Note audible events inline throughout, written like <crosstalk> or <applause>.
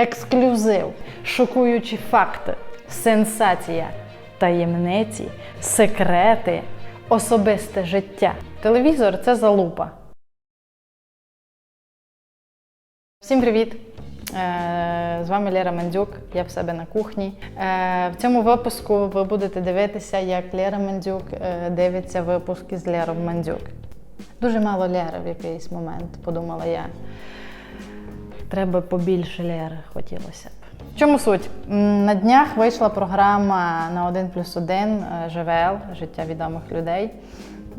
Ексклюзив, шокуючі факти, сенсація, таємниці, секрети, особисте життя. Телевізор це залупа. Всім привіт! Е, З вами Лера Мандзюк, я в себе на кухні. Е, В цьому випуску ви будете дивитися, як Лера Мандзюк е, дивиться випуски з Лером Мандзюк. Дуже мало Лери в якийсь момент, подумала я. Треба побільше Лери, хотілося б. В чому суть? На днях вийшла програма на 1 плюс 1 ЖВЛ Життя відомих людей.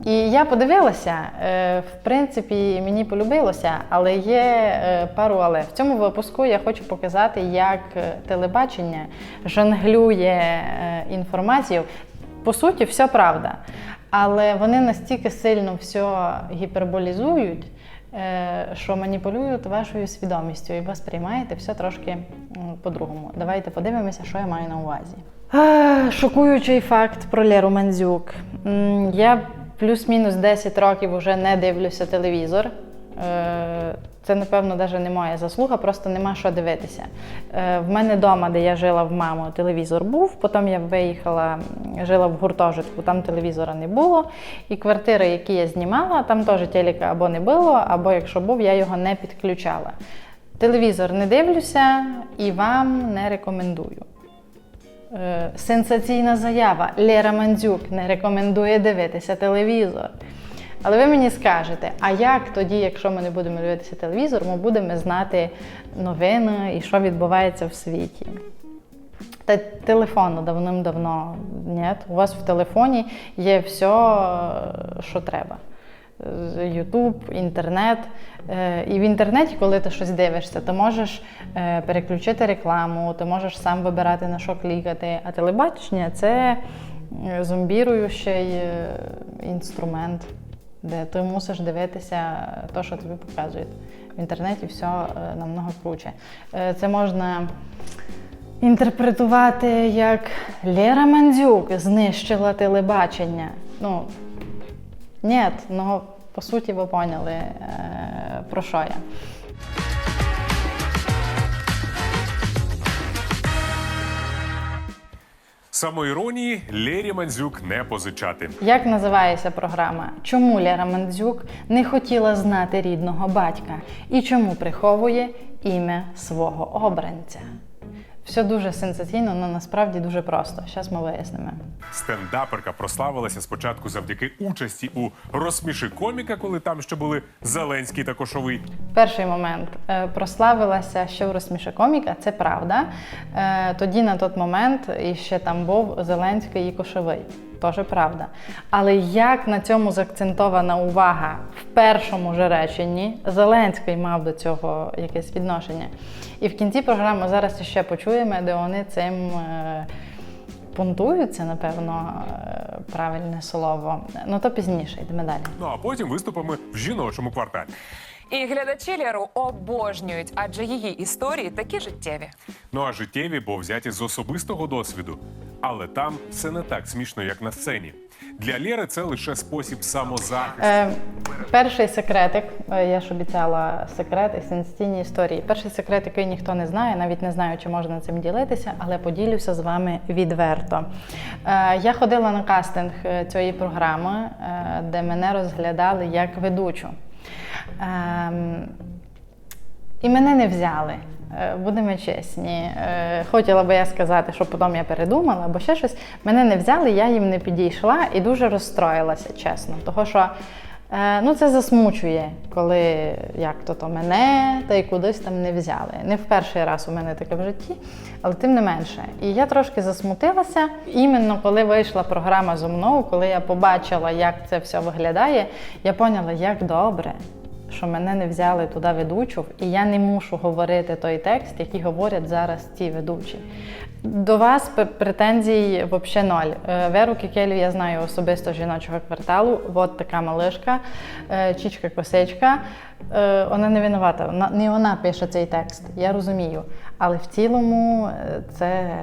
І я подивилася, е, в принципі, мені полюбилося, але є е, пару але. В цьому випуску я хочу показати, як е, телебачення жонглює е, інформацією. По суті, все правда. Але вони настільки сильно все гіперболізують, е, що маніпулюють вашою свідомістю, і ви сприймаєте все трошки по-другому. Давайте подивимося, що я маю на увазі. Шокуючий факт про Леру Мандзюк. Я плюс-мінус 10 років вже не дивлюся телевізор. Е, Це, напевно, навіть не моя заслуга, просто нема що дивитися. Е, В мене вдома, де я жила в маму, телевізор був. Потім я виїхала, жила в гуртожитку, там телевізора не було. І квартири, які я знімала, там теж телека або не було, або якщо був, я його не підключала. Телевізор не дивлюся і вам не рекомендую. Е, Сенсаційна заява. Лера Мандзюк не рекомендує дивитися телевізор. Але ви мені скажете, а як тоді, якщо ми не будемо дивитися телевізор, ми будемо знати новини і що відбувається в світі? Та телефону давним-давно ні. У вас в телефоні є все, що треба. Ютуб, інтернет. Е, І в інтернеті, коли ти щось дивишся, ти можеш е, переключити рекламу, ти можеш сам вибирати на що клікати. А телебачення це е, зомбіруючий інструмент, де ти мусиш дивитися те, що тобі показують. В інтернеті все намного круче. Е, Це можна інтерпретувати як Лера Мандзюк знищила телебачення. Ну, ні, ну по суті, ви поняли, е, про що я. Самоіронії Лєрі Мандзюк не позичати. Як називається програма? Чому Лєра Мандзюк не хотіла знати рідного батька і чому приховує ім'я свого обранця? Все дуже сенсаційно, але насправді дуже просто. Зараз ми вияснимо. Стендаперка прославилася спочатку завдяки участі у розсміши коміка, коли там ще були Зеленський та Кошовий. Перший момент Е, прославилася, що в розсміши коміка, це правда. Е, Тоді на той момент іще там був Зеленський і Кошовий. Теж правда. Але як на цьому заакцентована увага в першому ж реченні, Зеленський мав до цього якесь відношення. І в кінці програми зараз ще почуємо, де вони цим е, пунктуються, напевно, е, правильне слово. Ну то пізніше, йдемо далі. Ну а потім виступами в жіночому кварталі. І глядачі Леру обожнюють, адже її історії такі життєві. Ну а життєві, бо взяті з особистого досвіду. Але там все не так смішно, як на сцені. Для Лєри це лише спосіб самозахисту. Е, перший секретик, е, я ж обіцяла секрет і сенсаційні історії. Перший секрет, який ніхто не знає, навіть не знаю, чи можна цим ділитися, але поділюся з вами відверто. Е, я ходила на кастинг е, цієї програми, е, де мене розглядали як ведучу. Ем, і мене не взяли. Е, Будемо чесні. Е, Хотіла би я сказати, що потім я передумала, або ще щось. Мене не взяли, я їм не підійшла і дуже розстроїлася, чесно. Того що е, ну, це засмучує, коли як то то мене та й кудись там не взяли. Не в перший раз у мене таке в житті, але тим не менше. І я трошки засмутилася. Іменно коли вийшла програма зо мною, коли я побачила, як це все виглядає, я поняла, як добре що мене не взяли туди ведучу, і я не мушу говорити той текст, який говорять зараз ці ведучі. До вас претензій взагалі ноль. Е, Веру Кікелю я знаю особисто жіночого кварталу. От така малишка, е, чічка косичка. Е, Вона не винувата, не вона пише цей текст, я розумію. Але в цілому це.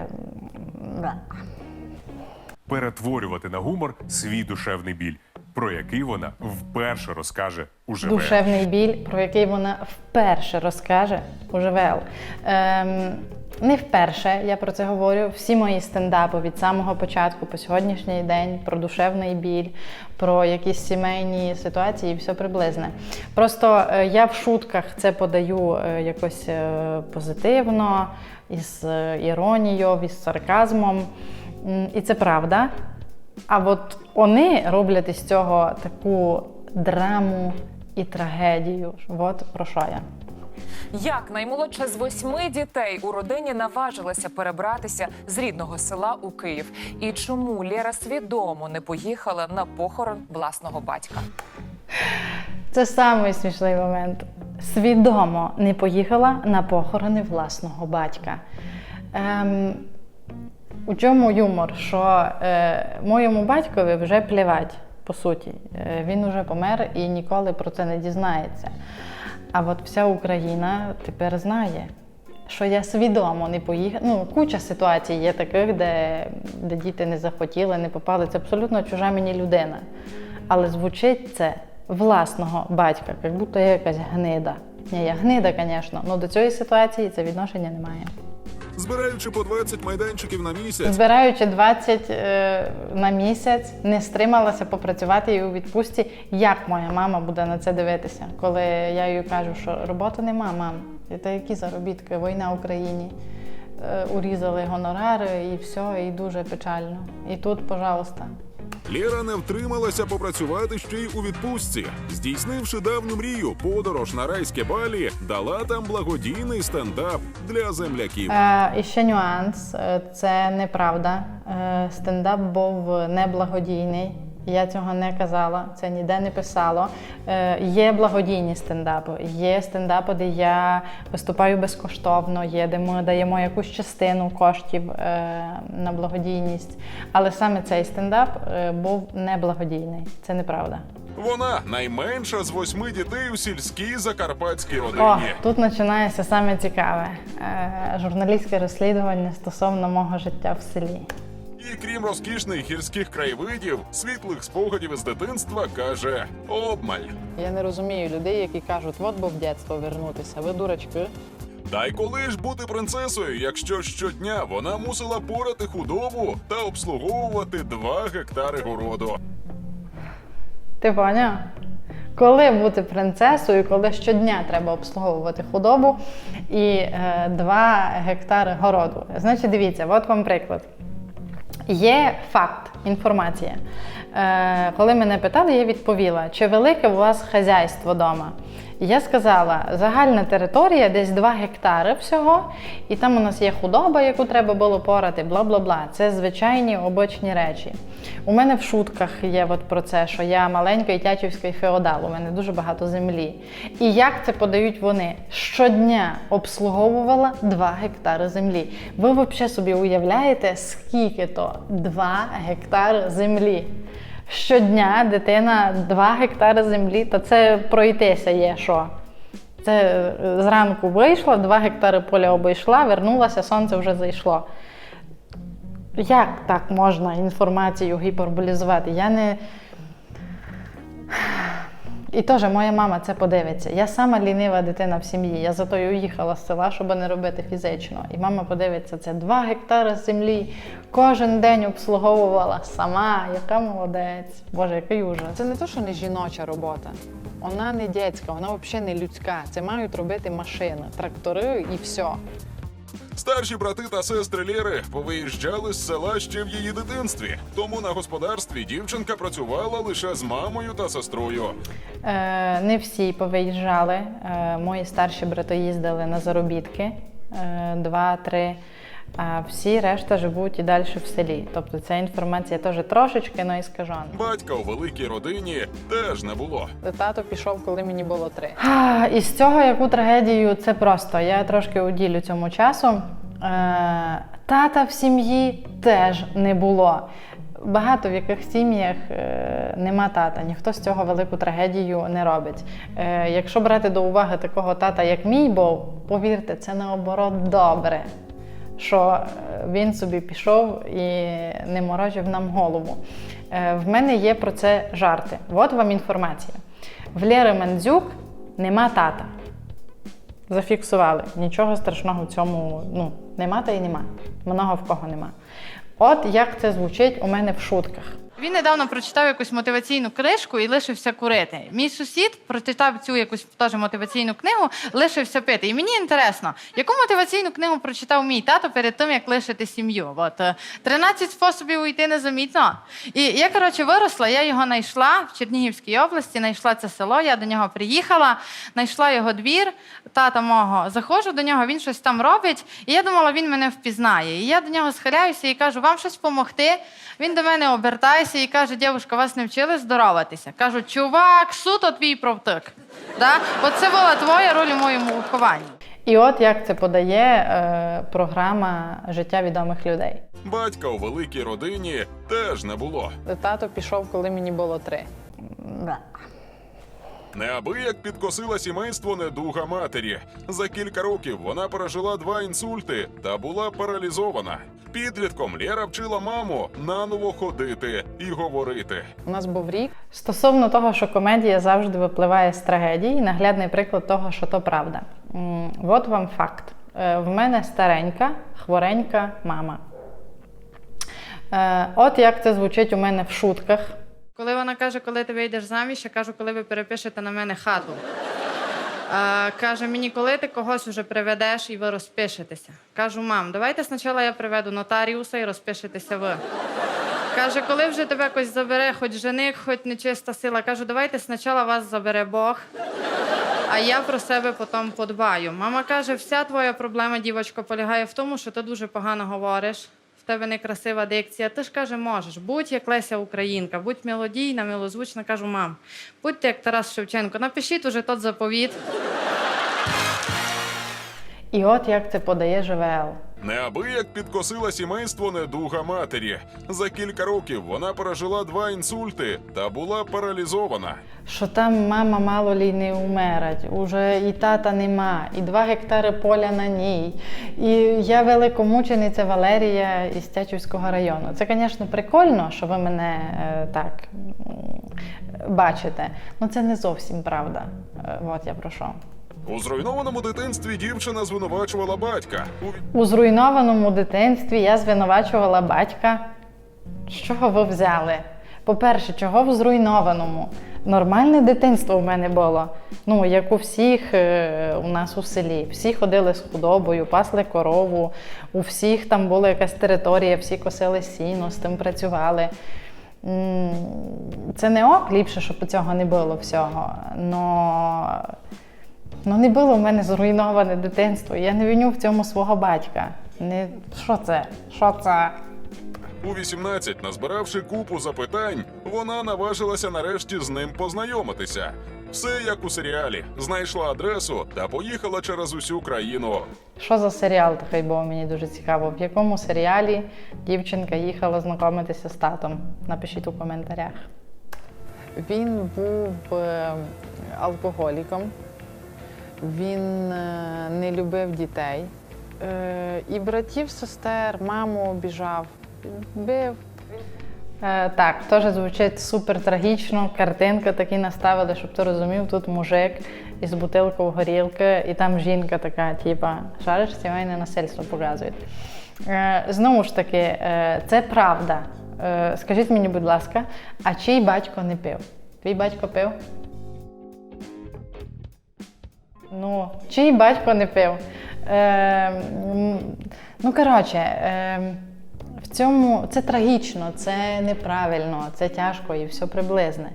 Перетворювати на гумор свій душевний біль. Про який вона вперше розкаже у ЖВЛ. Душевний біль, про який вона вперше розкаже у ЖВЛ. Ем, не вперше я про це говорю. Всі мої стендапи від самого початку по сьогоднішній день про душевний біль, про якісь сімейні ситуації, і все приблизне. Просто е, я в шутках це подаю е, якось е, позитивно, із е, іронією, із сарказмом. І це правда. А от вони роблять із цього таку драму і трагедію. От про що я. Як наймолодша з восьми дітей у родині наважилася перебратися з рідного села у Київ? І чому Лєра свідомо не поїхала на похорон власного батька? Це самий смішний момент. Свідомо не поїхала на похорони власного батька. Ем, у чому юмор? Що е, моєму батькові вже плівать, по суті. Е, він уже помер і ніколи про це не дізнається. А от вся Україна тепер знає, що я свідомо не поїхала. Ну, куча ситуацій є таких, де, де діти не захотіли, не попали. Це абсолютно чужа мені людина. Але звучить це власного батька, як будто я якась гнида. Ні, я гнида, звісно, але до цієї ситуації це відношення немає. Збираючи по 20 майданчиків на місяць, Збираючи 20 е, на місяць, не стрималася попрацювати і у відпустці. Як моя мама буде на це дивитися, коли я їй кажу, що роботи нема, мам. Та які заробітки? Війна в Україні. Е, урізали гонорари і все, і дуже печально. І тут, пожалуйста. Лєра не втрималася попрацювати ще й у відпустці. Здійснивши давню мрію, подорож на райське балі дала там благодійний стендап для земляків. Е, і ще нюанс: Е, це неправда. Е, стендап був неблагодійний. Я цього не казала, це ніде не писало. Е, є благодійні стендапи, є стендапи, де я виступаю безкоштовно, є де ми даємо якусь частину коштів е, на благодійність. Але саме цей стендап е, був неблагодійний. Це неправда. Вона найменша з восьми дітей у сільській закарпатській О, тут починається саме цікаве е, журналістське розслідування стосовно мого життя в селі. І крім розкішних гірських краєвидів, світлих спогадів із дитинства каже обмаль. Я не розумію людей, які кажуть, от би в дитинство вернутися. Ви дурачки. Та й коли ж бути принцесою, якщо щодня вона мусила порати худобу та обслуговувати два гектари городу. Ти поняв? Коли бути принцесою, коли щодня треба обслуговувати худобу і е, 2 гектари городу. Значить, дивіться, от вам приклад. Є факт, інформація. Е, коли мене питали, я відповіла, чи велике у вас хазяйство вдома. Я сказала, загальна територія десь 2 гектари всього, і там у нас є худоба, яку треба було порати, бла бла бла. Це звичайні обочні речі. У мене в шутках є от про це, що я маленький тячівський феодал, у мене дуже багато землі. І як це подають вони? Щодня обслуговувала 2 гектари землі. Ви взагалі собі уявляєте, скільки то 2 гектари землі? Щодня дитина 2 гектари землі, то це пройтися є що. Це е, зранку вийшла, 2 гектари поля обійшла, вернулася, сонце вже зайшло. Як так можна інформацію гіперболізувати? Я не. І теж моя мама це подивиться. Я сама лінива дитина в сім'ї. Я зато й уїхала з села, щоб не робити фізично. І мама подивиться, це 2 гектари землі. Кожен день обслуговувала сама. Яка молодець. Боже, який ужас. Це не то, що не жіноча робота. Вона не дітська, вона взагалі не людська. Це мають робити машини, трактори і все. Старші брати та сестри Лєри повиїжджали з села ще в її дитинстві. Тому на господарстві дівчинка працювала лише з мамою та сестрою. Е, не всі повиїжджали. Е, мої старші брати їздили на заробітки е, два-три. А всі решта живуть і далі в селі. Тобто ця інформація теж трошечки, ну і скажена. Батька у великій родині теж не було. Тато пішов, коли мені було три. А, І з цього яку трагедію це просто. Я трошки уділю цьому часу. Е, тата в сім'ї теж не було. Багато в яких сім'ях е, нема тата, ніхто з цього велику трагедію не робить. Е, якщо брати до уваги такого тата, як мій був, повірте, це наоборот добре. що е, він собі пішов і не морочив нам голову. Е, В мене є про це жарти. От вам інформація. В Лєри Мандзюк нема тата. Зафіксували. Нічого страшного в цьому ну, нема та й нема. Много в кого нема. От як це звучить у мене в шутках. Він недавно прочитав якусь мотиваційну книжку і лишився курити. Мій сусід прочитав цю якусь теж мотиваційну книгу, лишився пити. І мені інтересно, яку мотиваційну книгу прочитав мій тато перед тим, як лишити сім'ю? От е, 13 способів уйти незамітно. І я, коротше, виросла, я його знайшла в Чернігівській області, знайшла це село, я до нього приїхала, знайшла його двір, тата мого. Заходжу до нього, він щось там робить, і я думала, він мене впізнає. І я до нього схиляюся і кажу, вам щось допомогти. Він до мене обертається і каже: дівчинка, вас не вчили здороватися. Кажу, чувак, суто твій провтик. Да? це була твоя роль у моєму вихованні. І от як це подає е, програма життя відомих людей. Батька у великій родині теж не було. Тато пішов, коли мені було три. Да. Неабияк підкосила сімейство недуга матері. За кілька років вона пережила два інсульти та була паралізована. Підлітком Лєра вчила маму наново ходити і говорити. У нас був рік. Стосовно того, що комедія завжди випливає з трагедії, наглядний приклад того, що то правда. От вам факт. Е, В мене старенька, хворенька мама. Е, От як це звучить у мене в шутках. Коли вона каже, коли ти вийдеш заміж, я кажу, коли ви перепишете на мене хату. А, каже мені, коли ти когось уже приведеш і ви розпишетеся. Кажу, мам, давайте спочатку я приведу нотаріуса і розпишетеся ви. Каже, коли вже тебе хтось забере, хоч жених, хоч нечиста сила. Кажу, давайте спочатку вас забере Бог, а я про себе потім подбаю. Мама каже, вся твоя проблема, дівочко, полягає в тому, що ти дуже погано говориш. Тебе некрасива дикція. Ти ж каже, можеш. Будь як Леся Українка, будь мелодійна, милозвучна. Кажу, мам, будьте як Тарас Шевченко. Напишіть уже тот заповіт. І от як це подає ЖВЛ. Неабияк підкосила сімейство недуга матері. За кілька років вона пережила два інсульти та була паралізована. Що там мама мало лі не умерать, уже і тата нема, і два гектари поля на ній. І я великомучениця Валерія із Тячівського району. Це, звісно, прикольно, що ви мене е, так бачите. Ну це не зовсім правда. Е, от я про що. У зруйнованому дитинстві дівчина звинувачувала батька. У зруйнованому дитинстві я звинувачувала батька. З чого ви взяли? По-перше, чого в зруйнованому? Нормальне дитинство в мене було. Ну, як у всіх е, у нас у селі. Всі ходили з худобою, пасли корову, у всіх там була якась територія, всі косили сіно, з тим працювали. Це не ок, ліпше, щоб цього не було всього. Но Ну, не було в мене зруйноване дитинство. Я не виню в цьому свого батька. Не що це? Що це? У 18, назбиравши купу запитань, вона наважилася нарешті з ним познайомитися. Все як у серіалі. Знайшла адресу та поїхала через усю країну. Що за серіал такий був? Мені дуже цікаво. В якому серіалі дівчинка їхала знайомитися з татом? Напишіть у коментарях. Він був е, алкоголіком, він е, не любив дітей. Е, і братів, сестер, маму обіжав, бив. Е, так, теж звучить супер трагічно. Картинка такі наставили, щоб ти розумів, тут мужик із бутилкою горілки, і там жінка така, типа, шариш сімейне насильство показують. Знову ж таки, це правда. Скажіть мені, будь ласка, а чий батько не пив? Твій батько пив? Ну, чий батько не пив? Е, ну, коротше, е, в цьому це трагічно, це неправильно, це тяжко і все приблизне.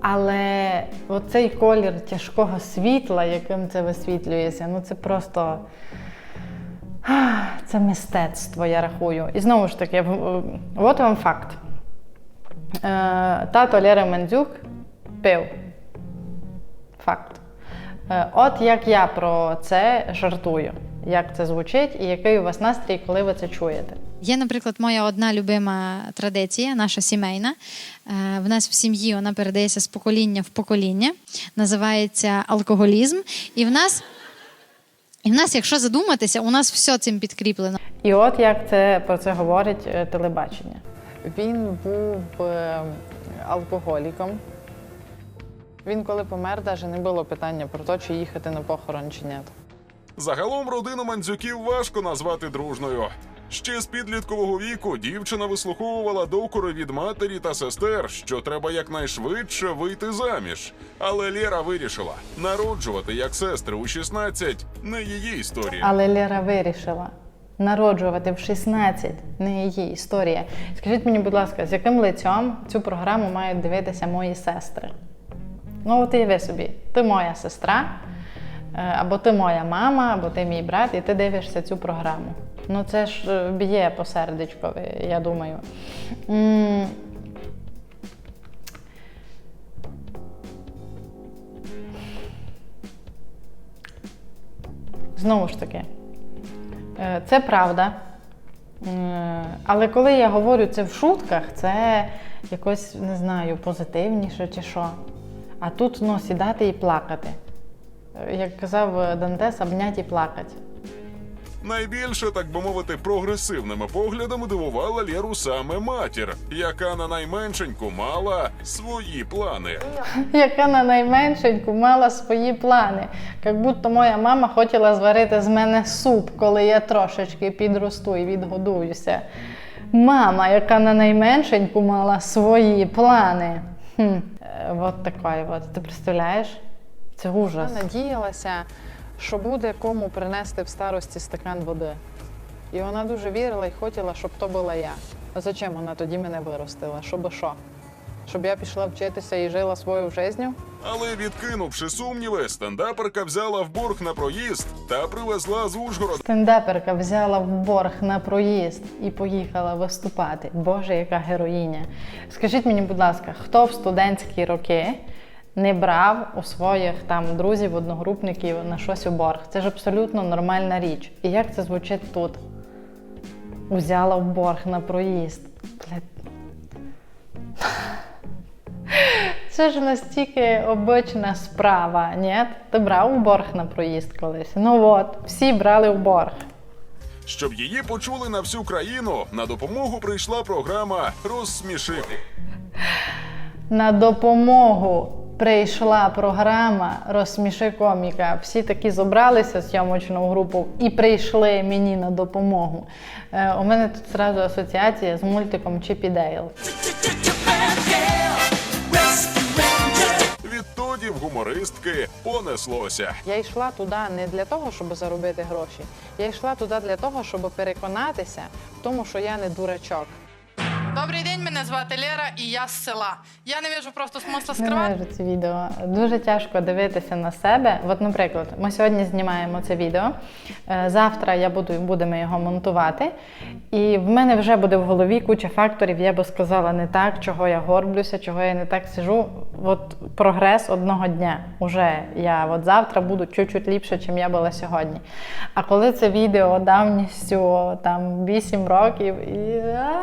Але оцей колір тяжкого світла, яким це висвітлюється, ну це просто. Це мистецтво, я рахую. І знову ж таки, от вам факт. Е, Тато Лєра Мандзюк пив. Факт. Е, От як я про це жартую, як це звучить і який у вас настрій, коли ви це чуєте. Є, наприклад, моя одна любима традиція, наша сімейна. Е, В нас в сім'ї вона передається з покоління в покоління. Називається алкоголізм. І в нас І в нас, якщо задуматися, у нас все цим підкріплено. І от як це про це говорить е, телебачення. Він був алкоголіком. Він, коли помер, навіть не було питання про те, чи їхати на похорон чи ні. Загалом родину мандзюків важко назвати дружною. Ще з підліткового віку дівчина вислуховувала докори від матері та сестер, що треба якнайшвидше вийти заміж. Але Лєра вирішила народжувати як сестри у 16 – не її історія. Але Лера вирішила народжувати в 16 не її історія. Скажіть мені, будь ласка, з яким лицем цю програму мають дивитися мої сестри? Ну, от уяви собі, ти моя сестра, е, або ти моя мама, або ти мій брат, і ти дивишся цю програму. Ну, це ж е, б'є по сердечкові, я думаю. Знову ж таки, е, це правда. Але коли я говорю це в шутках, це якось не знаю, позитивніше чи що. А тут ну, сідати і плакати. Е, Як казав Дантес, обнять і плакати. Найбільше, так би мовити, прогресивними поглядами дивувала Лєру саме матір, яка на найменшеньку мала свої плани. <laughs> Яка на найменшеньку мала свої плани. Як будто моя мама хотіла зварити з мене суп, коли я трошечки підросту і відгодуюся. Мама, яка на найменшеньку мала свої плани. Хм. Е, такой вот. Ти представляєш? Це ужас. Вона надіялася, що буде кому принести в старості стакан води. І вона дуже вірила і хотіла, щоб то була я. А зачем вона тоді мене виростила? Щоб що? Щоб я пішла вчитися і жила свою жизнью? Але відкинувши сумніви, стендаперка взяла в борг на проїзд та привезла з Ужгорода Стендаперка взяла в борг на проїзд і поїхала виступати. Боже, яка героїня. Скажіть мені, будь ласка, хто в студентські роки не брав у своїх там друзів, одногрупників на щось у борг? Це ж абсолютно нормальна річ. І як це звучить тут? Узяла в борг на проїзд. Це ж настільки обична справа, ні? Ти брав у борг на проїзд колись? Ну от, всі брали у борг. Щоб її почули на всю країну, на допомогу прийшла програма Розсміши. На допомогу прийшла програма Розсміши коміка. Всі такі зібралися зйомочну групу і прийшли мені на допомогу. Е, у мене тут зразу асоціація з мультиком Чіп і Дейл. Відтоді в гумористки понеслося. Я йшла туди не для того, щоб заробити гроші. Я йшла туди для того, щоб переконатися в тому, що я не дурачок. Добрий день, мене звати Лера, і я з села. Я не вижу просто смисла скривати. Ненавижу це відео. Дуже тяжко дивитися на себе. От, наприклад, ми сьогодні знімаємо це відео. е, Завтра я буду будемо його монтувати. І в мене вже буде в голові куча факторів. Я би сказала не так, чого я горблюся, чого я не так сижу. От прогрес одного дня. Уже я от завтра буду чуть-чуть ліпше, чим я була сьогодні. А коли це відео давністю там 8 років, і а,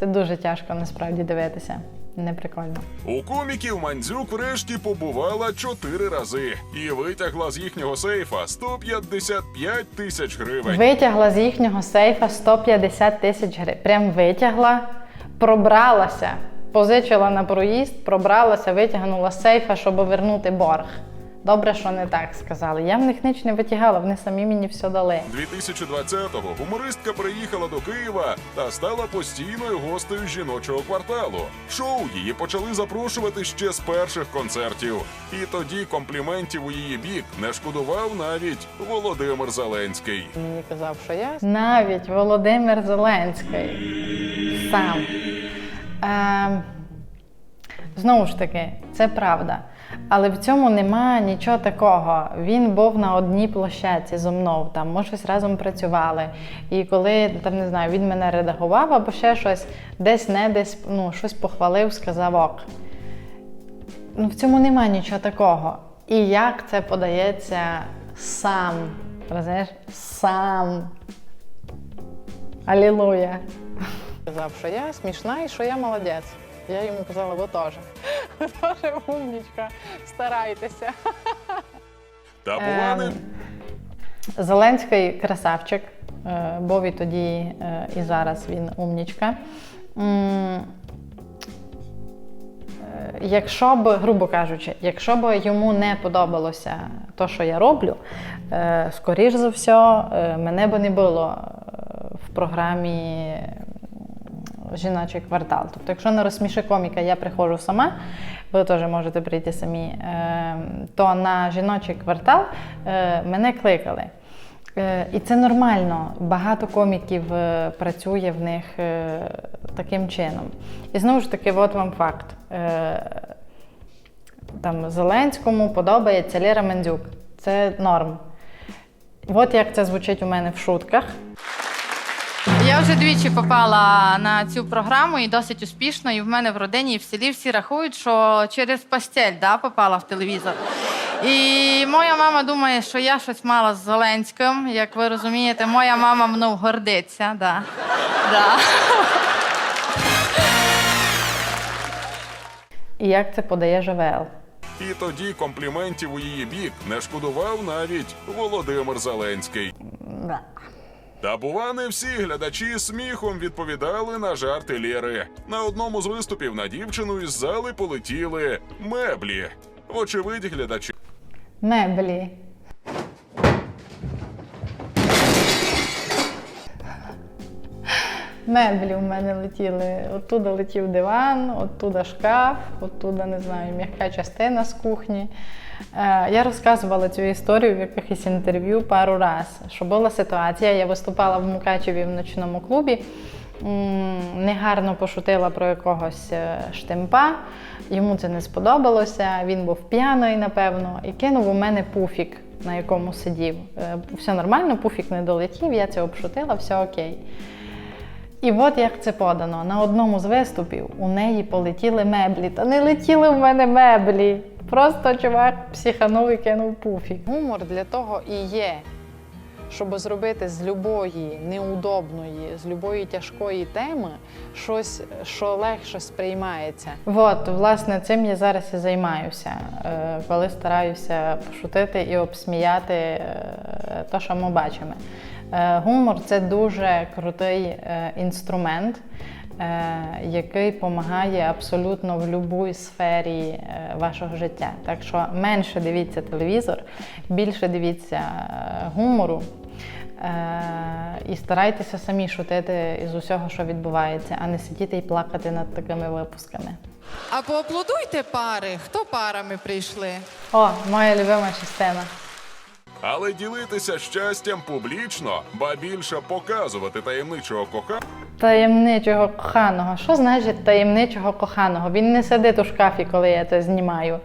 це дуже тяжко насправді дивитися. Не прикольно. У коміків Мандзюк врешті побувала чотири рази і витягла з їхнього сейфа 155 тисяч гривень. Витягла з їхнього сейфа 150 тисяч гривень. Прям витягла, пробралася, позичила на проїзд, пробралася, витягнула з сейфа, щоб вернути борг. Добре, що не так сказали. Я в них ніч не витягала, вони самі мені все дали. 2020-го гумористка приїхала до Києва та стала постійною гостею жіночого кварталу. Шоу її почали запрошувати ще з перших концертів. І тоді компліментів у її бік не шкодував навіть Володимир Зеленський. Мені казав, що я Навіть Володимир Зеленський сам. Е, знову ж таки, це правда. Але в цьому нема нічого такого. Він був на одній площадці зо мною. Там ми щось разом працювали. І коли там не знаю, він мене редагував або ще щось, десь не десь ну, щось похвалив, сказав ок. Ну, в цьому нема нічого такого. І як це подається сам. Розумієш? Сам. Алілуя. Казав, що я смішна і що я молодець. Я йому казала, ви теж. Ви <laughs> теж умнічка, старайтеся. <laughs> Та була не Ем, Зеленський красавчик, е, був і тоді, е, і зараз він умнічка. Е, Якщо б, грубо кажучи, якщо б йому не подобалося те, що я роблю, скоріш за все, мене б не було в програмі Жіночий квартал. Тобто, якщо на розсміши коміка я приходжу сама, ви теж можете прийти самі, е, то на жіночий квартал е, мене кликали. Е, І це нормально. Багато коміків е, працює в них таким чином. І знову ж таки, от вам факт. Там Зеленському подобається Лера Мендзюк. Це норм. От як це звучить у мене в шутках. Я вже двічі попала на цю програму і досить успішно. І в мене в родині і в селі всі рахують, що через постель да, попала в телевізор. І моя мама думає, що я щось мала з Зеленським. Як ви розумієте, моя мама мною гордиться. Да. Да. І як це подає ЖВЛ. І тоді компліментів у її бік не шкодував навіть Володимир Зеленський. Да. Та бува, не всі глядачі сміхом відповідали на жарти Лєри. На одному з виступів на дівчину із зали полетіли меблі. Вочевидь, глядачі Меблі. Меблі у мене летіли. Оттуда летів диван, оттуда шкаф, оттуда, не знаю, м'яка частина з кухні. Е, Я розказувала цю історію в якихось інтерв'ю пару раз, що була ситуація. Я виступала в Мукачеві в ночному клубі, негарно пошутила про якогось е, штемпа. Йому це не сподобалося. Він був п'яний, напевно, і кинув у мене пуфік, на якому сидів. Е, Все нормально, пуфік не долетів, я це обшутила, все окей. І от як це подано. На одному з виступів у неї полетіли меблі. Та не летіли в мене меблі. Просто чувак психанув і кинув пуфік. Гумор для того і є, щоб зробити з любої неудобної, з любої тяжкої теми щось, що легше сприймається. От, власне, цим я зараз і займаюся, е, коли стараюся пошутити і обсміяти те, що ми бачимо. Е, Гумор це дуже крутий е, інструмент, е, який допомагає абсолютно в будь-якій сфері вашого життя. Так що менше дивіться телевізор, більше дивіться гумору. І старайтеся самі шутити із усього, що відбувається, а не сидіти і плакати над такими випусками. А поаплодуйте пари, хто парами прийшли? О, моя любима частина. Але ділитися щастям публічно, ба більше показувати таємничого кохання. Таємничого коханого. Що значить таємничого коханого? Він не сидить у шкафі, коли я це знімаю.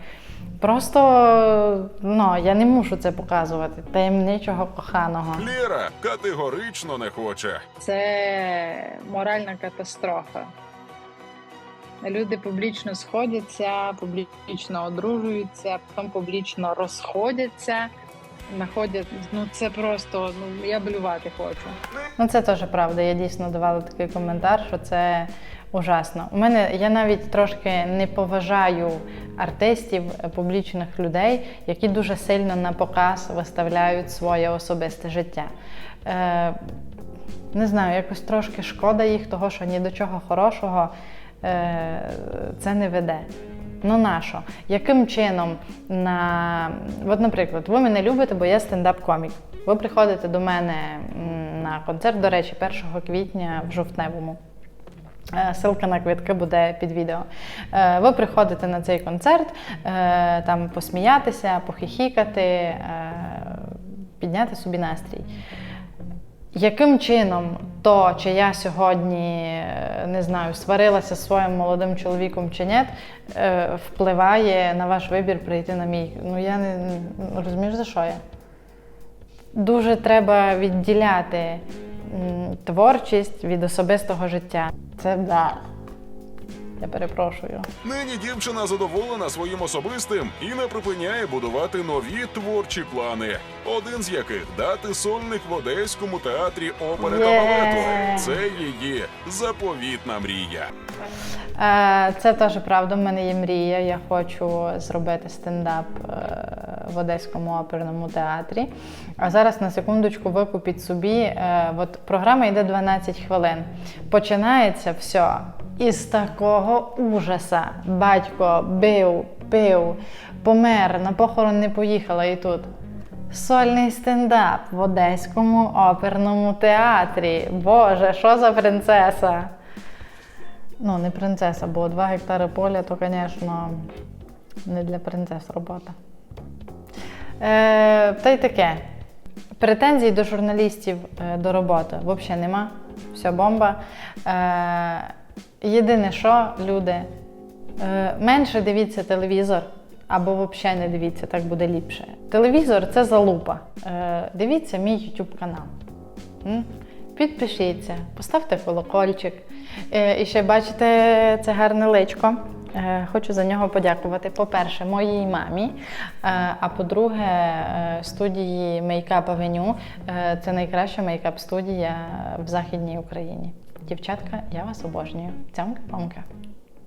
Просто ну, я не мушу це показувати. Таємничого коханого. Лєра категорично не хоче. Це моральна катастрофа. Люди публічно сходяться, публічно одружуються, потім публічно розходяться, знаходять. Ну це просто ну я блювати хочу. Ну це теж правда. Я дійсно давала такий коментар, що це ужасно. У мене я навіть трошки не поважаю артистів, е, публічних людей, які дуже сильно на показ виставляють своє особисте життя. Е, не знаю, якось трошки шкода їх, того що ні до чого хорошого е, це не веде. Ну нащо? Яким чином на. От, наприклад, ви мене любите, бо я стендап-комік. Ви приходите до мене на концерт, до речі, 1 квітня в жовтневому. Е, Ссылка на квитки буде під відео. Е, Ви приходите на цей концерт, е, там посміятися, похихікати, підняти собі настрій. Яким чином то, чи я сьогодні е, не знаю, сварилася з своїм молодим чоловіком чи ні, е, впливає на ваш вибір прийти на мій? Ну я не не- розумієш, за що я? Дуже треба відділяти творчість від особистого життя. Це да. Я перепрошую. Нині дівчина задоволена своїм особистим і не припиняє будувати нові творчі плани. Один з яких дати сольник в Одеському театрі опери та балету. Це її заповітна мрія. Е, Це теж правда. В мене є мрія. Я хочу зробити стендап е, в Одеському оперному театрі. А зараз на секундочку викупіть собі. е, От програма йде 12 хвилин. Починається все із такого ужаса. Батько бив, пив, помер, на похорон не поїхала і тут. Сольний стендап в Одеському оперному театрі. Боже, що за принцеса? Ну, не принцеса, бо 2 гектари поля, то, звісно, не для принцес робота. Е, та й таке. Претензій до журналістів е, до роботи взагалі нема. Все бомба. Е, єдине, що люди, е, менше дивіться телевізор. Або взагалі не дивіться, так буде ліпше. Телевізор це залупа. Е, дивіться мій YouTube канал. Підпишіться, поставте колокольчик. Е, І ще бачите це гарне личко. Хочу за нього подякувати. По-перше, моїй мамі. А по-друге, студії Avenue. Е, Це найкраща мейкап студія в Західній Україні. Дівчатка, я вас обожнюю. Цямка-памка.